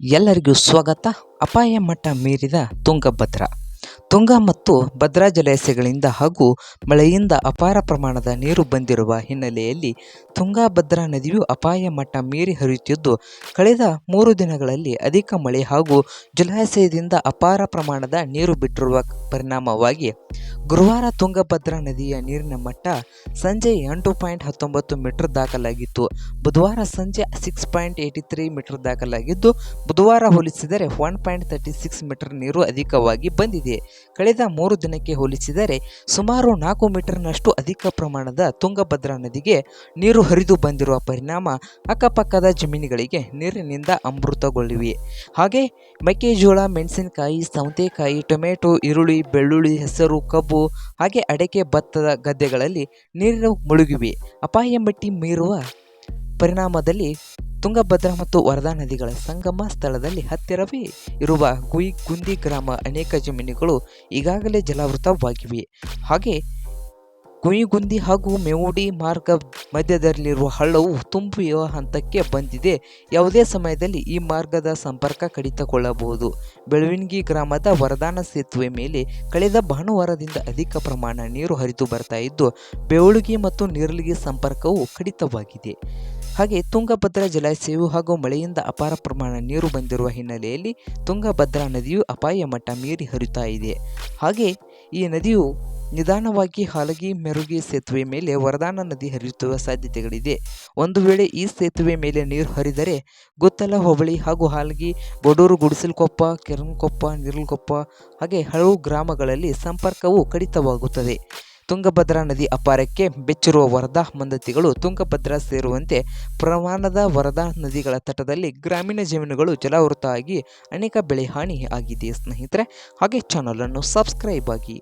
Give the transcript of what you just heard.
ಎಲ್ಲರಿಗೂ ಸ್ವಾಗತ. ಅಪಾಯ ಮಟ್ಟ ಮೀರಿದ ತುಂಗಭದ್ರಾ. ತುಂಗಾ ಮತ್ತು ಭದ್ರಾ ಜಲಾಶಯಗಳಿಂದ ಹಾಗೂ ಮಳೆಯಿಂದ ಅಪಾರ ಪ್ರಮಾಣದ ನೀರು ಬಂದಿರುವ ಹಿನ್ನೆಲೆಯಲ್ಲಿ ತುಂಗಾಭದ್ರಾ ನದಿಯು ಅಪಾಯ ಮಟ್ಟ ಮೀರಿ ಹರಿಯುತ್ತಿದ್ದು, ಕಳೆದ ಮೂರು ದಿನಗಳಲ್ಲಿ ಅಧಿಕ ಮಳೆ ಹಾಗೂ ಜಲಾಶಯದಿಂದ ಅಪಾರ ಪ್ರಮಾಣದ ನೀರು ಬಿಟ್ಟಿರುವ ಪರಿಣಾಮವಾಗಿ ಗುರುವಾರ ತುಂಗಭದ್ರಾ ನದಿಯ ನೀರಿನ ಮಟ್ಟ ಸಂಜೆ ಎಂಟು ಪಾಯಿಂಟ್ ಹತ್ತೊಂಬತ್ತು ಮೀಟರ್ ದಾಖಲಾಗಿತ್ತು. ಬುಧವಾರ ಸಂಜೆ six point eighty three metre ದಾಖಲಾಗಿದ್ದು, ಬುಧವಾರ ಹೋಲಿಸಿದರೆ one point thirty six metre ನೀರು ಅಧಿಕವಾಗಿ ಬಂದಿದೆ. ಕಳೆದ ಮೂರು ದಿನಕ್ಕೆ ಹೋಲಿಸಿದರೆ ಸುಮಾರು ನಾಲ್ಕು ಮೀಟರ್ನಷ್ಟು ಅಧಿಕ ಪ್ರಮಾಣದ ತುಂಗಭದ್ರಾ ನದಿಗೆ ನೀರು ಹರಿದು ಬಂದಿರುವ ಪರಿಣಾಮ ಅಕ್ಕಪಕ್ಕದ ಜಮೀನುಗಳಿಗೆ ನೀರಿನಿಂದ ಅಮೃತಗೊಳ್ಳಿವೆ. ಹಾಗೆ, ಮೆಕ್ಕೆಜೋಳ, ಮೆಣಸಿನಕಾಯಿ, ಸೌತೆಕಾಯಿ, ಟೊಮೆಟೊ, ಈರುಳ್ಳಿ, ಬೆಳ್ಳುಳ್ಳಿ, ಹೆಸರು, ಕಬ್ಬು ಹಾಗೆ ಅಡಕೆ ಭತ್ತದ ಗದ್ದೆಗಳಲ್ಲಿ ನೀರಿನ ಮುಳುಗಿವೆ. ಅಪಾಯ ಮಟ್ಟಿ ಮೀರುವ ಪರಿಣಾಮದಲ್ಲಿ ತುಂಗಭದ್ರಾ ಮತ್ತು ವರದಾ ನದಿಗಳ ಸಂಗಮ ಸ್ಥಳದಲ್ಲಿ ಹತ್ತಿರವೇ ಇರುವ ಗುಯ್ ಗುಂದಿ ಗ್ರಾಮ ಅನೇಕ ಜಮೀನುಗಳು ಈಗಾಗಲೇ ಜಲಾವೃತವಾಗಿವೆ. ಹಾಗೆ ಗುಯಿಗುಂದಿ ಹಾಗೂ ಮೇವುಡಿ ಮಾರ್ಗ ಮಧ್ಯದಲ್ಲಿರುವ ಹಳ್ಳವು ತುಂಬುವ ಹಂತಕ್ಕೆ ಬಂದಿದೆ. ಯಾವುದೇ ಸಮಯದಲ್ಲಿ ಈ ಮಾರ್ಗದ ಸಂಪರ್ಕ ಕಡಿತಗೊಳ್ಳಬಹುದು. ಬೆಳವಿನ್ಗಿ ಗ್ರಾಮದ ವರದಾನ ಸೇತುವೆ ಮೇಲೆ ಕಳೆದ ಭಾನುವಾರದಿಂದ ಅಧಿಕ ಪ್ರಮಾಣ ನೀರು ಹರಿದು ಬರ್ತಾ ಇದ್ದು, ಬೆವಳುಗಿ ಮತ್ತು ನೀರಲಿಗೆ ಸಂಪರ್ಕವು ಕಡಿತವಾಗಿದೆ. ಹಾಗೆ ತುಂಗಭದ್ರಾ ಜಲಾಶಯವು ಹಾಗೂ ಮಳೆಯಿಂದ ಅಪಾರ ಪ್ರಮಾಣ ನೀರು ಬಂದಿರುವ ಹಿನ್ನೆಲೆಯಲ್ಲಿ ತುಂಗಭದ್ರಾ ನದಿಯು ಅಪಾಯ ಮಟ್ಟ ಮೀರಿ ಹರಿತಾ ಇದೆ. ಹಾಗೆ ಈ ನದಿಯು ನಿಧಾನವಾಗಿ ಹಲಗಿ ಮೆರುಗಿ ಸೇತುವೆ ಮೇಲೆ ವರದಾನ ನದಿ ಹರಿಯುತ್ತಿರುವ ಸಾಧ್ಯತೆಗಳಿದೆ. ಒಂದು ವೇಳೆ ಈ ಸೇತುವೆ ಮೇಲೆ ನೀರು ಹರಿದರೆ ಗುತ್ತಲ ಹೋಬಳಿ ಹಾಗೂ ಹಾಲಗಿ, ಬಡೂರು ಗುಡಿಸಲ್ಕೊಪ್ಪ, ಕೆರನ್ಕೊಪ್ಪ, ನಿರ್ಲ್ಕೊಪ್ಪ ಹಾಗೆ ಹಲವು ಗ್ರಾಮಗಳಲ್ಲಿ ಸಂಪರ್ಕವು ಕಡಿತವಾಗುತ್ತದೆ. ತುಂಗಭದ್ರಾ ನದಿ ಅಪಾರಕ್ಕೆ ಬೆಚ್ಚಿರುವ ವರದಾ ಮಂದತಿಗಳು ತುಂಗಭದ್ರಾ ಸೇರುವಂತೆ ಪ್ರಮಾಣದ ವರದಾ ನದಿಗಳ ತಟದಲ್ಲಿ ಗ್ರಾಮೀಣ ಜಮೀನುಗಳು ಜಲಾವೃತ ಆಗಿ ಅನೇಕ ಬೆಳೆ ಹಾನಿ ಆಗಿದೆ ಸ್ನೇಹಿತರೆ. ಹಾಗೆ ಚಾನಲನ್ನು ಸಬ್ಸ್ಕ್ರೈಬ್ ಆಗಿ